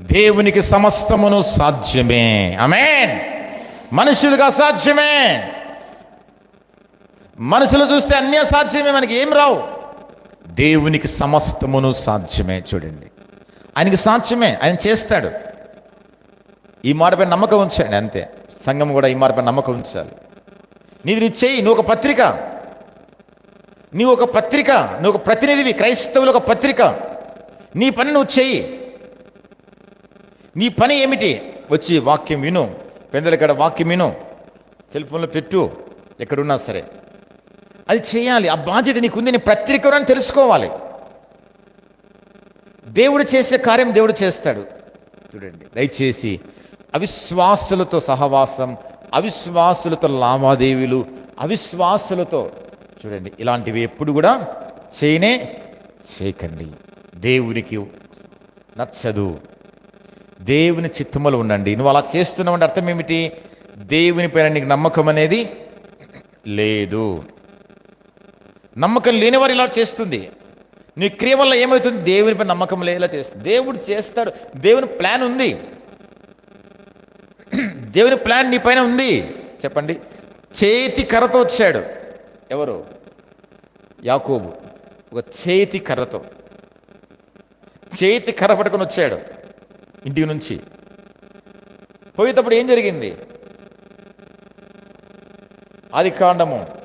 దేవునికి సమస్తమును సాధ్యమే. అమేన్ మనుషులకు అసాధ్యమే మనుషులు చూస్తే అన్నీ అసాధ్యమే మనకి ఏం రావు. దేవునికి సమస్తమును సాధ్యమే చూడండి. ఆయనకి సాధ్యమే ఆయన చేస్తాడు. ఈ మాటపై నమ్మకం ఉంచండి అంతే. సంఘం కూడా ఈ మాటపై నమ్మకం ఉంచాలి. నీది నీ చేయి నువ్వు ఒక పత్రిక. నీవు ఒక పత్రిక నువ్వు ఒక ప్రతినిధివి క్రైస్తవులు ఒక పత్రిక. నీ పని నువ్వు చెయ్యి నీ పని ఏమిటి? వచ్చి వాక్యం విను. పెందలకడ వాక్యం విను. సెల్ ఫోన్లో పెట్టు. ఎక్కడున్నా సరే. అది చేయాలి. ఆ బాధ్యత నీకుంది. నీ ప్రత్యేకరని తెలుసుకోవాలి. దేవుడు చేసే కార్యం దేవుడు చేస్తాడు. చూడండి. దయచేసి అవిశ్వాసులతో సహవాసం అవిశ్వాసులతో లావాదేవీలు అవిశ్వాసులతో చూడండి. ఇలాంటివి ఎప్పుడు కూడా చేయనే చేయకండి. దేవునికి నచ్చదు. దేవుని చిత్తములు ఉండండి. నువ్వు అలా చేస్తున్నావు అర్థం ఏమిటి? దేవుని పైన నీకు నమ్మకం అనేది లేదు. నమ్మకం లేని వారు ఇలా చేస్తుంది. నీ క్రియ వల్ల ఏమవుతుంది? దేవునిపై నమ్మకం లేలా చేస్తుంది. దేవుడు చేస్తాడు. దేవుని ప్లాన్ ఉంది. దేవుని ప్లాన్ నీ పైన ఉంది. చెప్పండి. చేతి కర్రతో వచ్చాడు. ఎవరు? యాకోబు. ఒక చేతి కర్రతో. చేతి కర్ర పట్టుకొని వచ్చాడు. ఇంటి నుంచి. పోయేటప్పుడు ఏం జరిగింది? అది కాండము.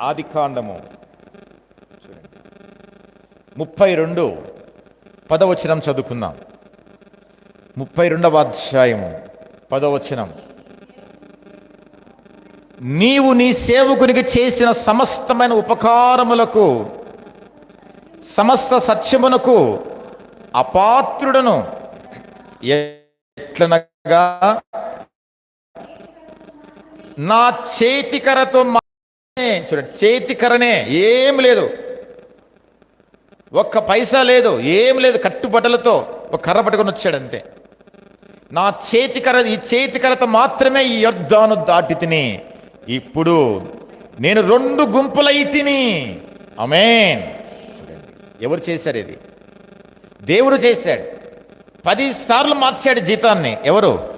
ఆది కాండము. చూడండి. ముప్పై రెండు పదవచనం చదువుకుందాం. ముప్పై రెండవ అధ్యాయము పదవచనం. నీవు నీ సేవకునికి చేసిన సమస్తమైన ఉపకారములకు సమస్త సత్యమునకు అపాత్రుడను ఎట్లనగా నా చేతికరతో మాత్రమే చూడండి చేతికరనే ఏం లేదు. ఒక్క పైసా లేదు ఏం లేదు కట్టుబట్టలతో ఒక కర్ర పట్టుకొని వచ్చాడు అంతే. నా చేతికర ఈ చేతికరత మాత్రమే ఈ యొద్దాను దాటి తిని ఇప్పుడు నేను రెండు గుంపులై తిని అమేన్ ఎవరు చేశారు ఇది? దేవుడు చేశాడు. పది సార్లు మార్చాడు జీతాన్ని. ఎవరు?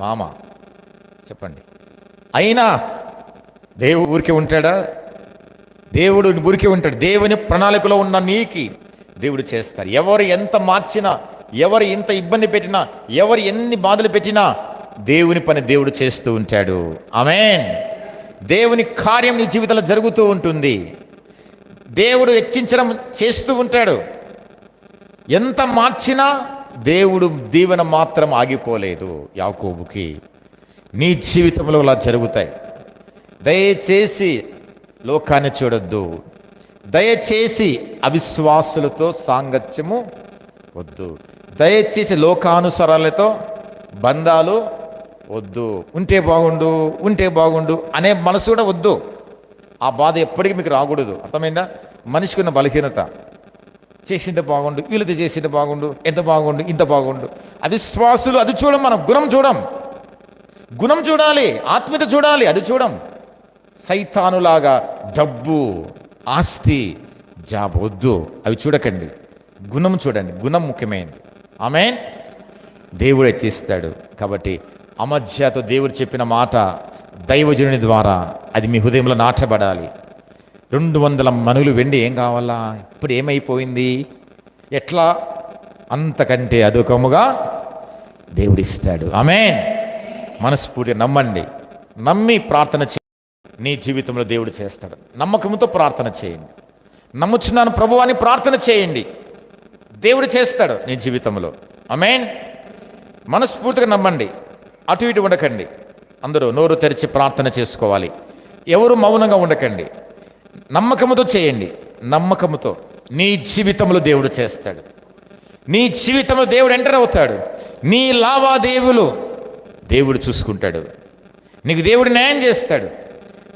మామ. చెప్పండి. అయినా దేవుడు ఊరికే ఉంటాడా? దేవుడు ఊరికే ఉంటాడు. దేవుని ప్రణాళికలో ఉన్న నీకి దేవుడు చేస్తారు ఎవరు ఎంత మార్చినా ఎవరు ఎంత ఇబ్బంది పెట్టినా ఎవరు ఎన్ని బాధలు పెట్టినా దేవుని పని దేవుడు చేస్తూ ఉంటాడు. ఆమెన్. దేవుని కార్యం నీ జీవితంలో జరుగుతూ ఉంటుంది. దేవుడు హెచ్చించడం చేస్తూ ఉంటాడు. ఎంత మార్చినా దేవుడు దీవెన మాత్రం ఆగిపోలేదు యాకోబుకి. నీ జీవితంలో అలా జరుగుతాయి. దయచేసి లోకాన్ని చూడొద్దు. దయచేసి అవిశ్వాసులతో సాంగత్యము వద్దు. దయచేసి లోకానుసరాలతో బంధాలు వద్దు. ఉంటే బాగుండు ఉంటే బాగుండు అనే మనసు కూడా వద్దు. ఆ బాధ ఎప్పటికీ మీకు రాకూడదు. అర్థమైందా? మనిషికి ఉన్న బలహీనత. చేసింది బాగుండు వీళ్ళది చేసింది బాగుండు ఎంత బాగుండు ఇంత బాగుండు. అవిశ్వాసులు అది చూడం మనం గుణం చూడం. గుణం చూడాలి ఆత్మీయత చూడాలి అది చూడం. సైతానులాగా డబ్బు ఆస్తి జాబ్ వద్దు అవి చూడకండి. గుణం చూడండి గుణం ముఖ్యమైనది. ఆమె దేవుడు హెచ్చిస్తాడు కాబట్టి అమధ్యతో దేవుడు చెప్పిన మాట దైవజనుని ద్వారా అది మీ హృదయంలో నాటబడాలి. రెండు వందల మనులు వెండి ఏం కావాలా? ఇప్పుడు ఏమైపోయింది? ఎట్లా? అంతకంటే అధికముగా దేవుడిస్తాడు. ఆమెన్. మనస్ఫూర్తిగా నమ్మండి. నమ్మి ప్రార్థన చేయండి నీ జీవితంలో దేవుడు చేస్తాడు. నమ్మకంతో ప్రార్థన చేయండి. నమ్ముచున్నాను ప్రభు అని ప్రార్థన చేయండి. దేవుడు చేస్తాడు నీ జీవితంలో. అమేన్ మనస్ఫూర్తిగా నమ్మండి. అటు ఇటు ఉండకండి. అందరూ నోరు తెరిచి ప్రార్థన చేసుకోవాలి. ఎవరు మౌనంగా ఉండకండి. నమ్మకముతో చేయండి. నమ్మకముతో. నీ జీవితంలో దేవుడు చేస్తాడు. నీ జీవితంలో దేవుడు ఎంటర్ అవుతాడు. నీ లావాదేవీలు దేవుడు చూసుకుంటాడు. నీకు దేవుడు న్యాయం చేస్తాడు.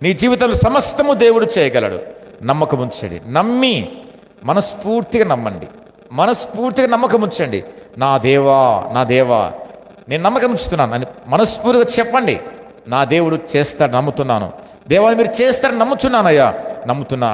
నీ జీవితంలో సమస్తము దేవుడు చేయగలడు. నమ్మకం ఉంచండి. నమ్మి మనస్ఫూర్తిగా నమ్మండి. మనస్ఫూర్తిగా నమ్మకం ఉంచండి. నా దేవా నా దేవా నేను నమ్మకం ఉంచుతున్నాను. అని మనస్ఫూర్తిగా చెప్పండి. నా దేవుడు చేస్తాడు నమ్ముతున్నాను. దేవాన్ని మీరు చేస్తారని నమ్ముచున్నానయ్యా. నమ్ముతున్నా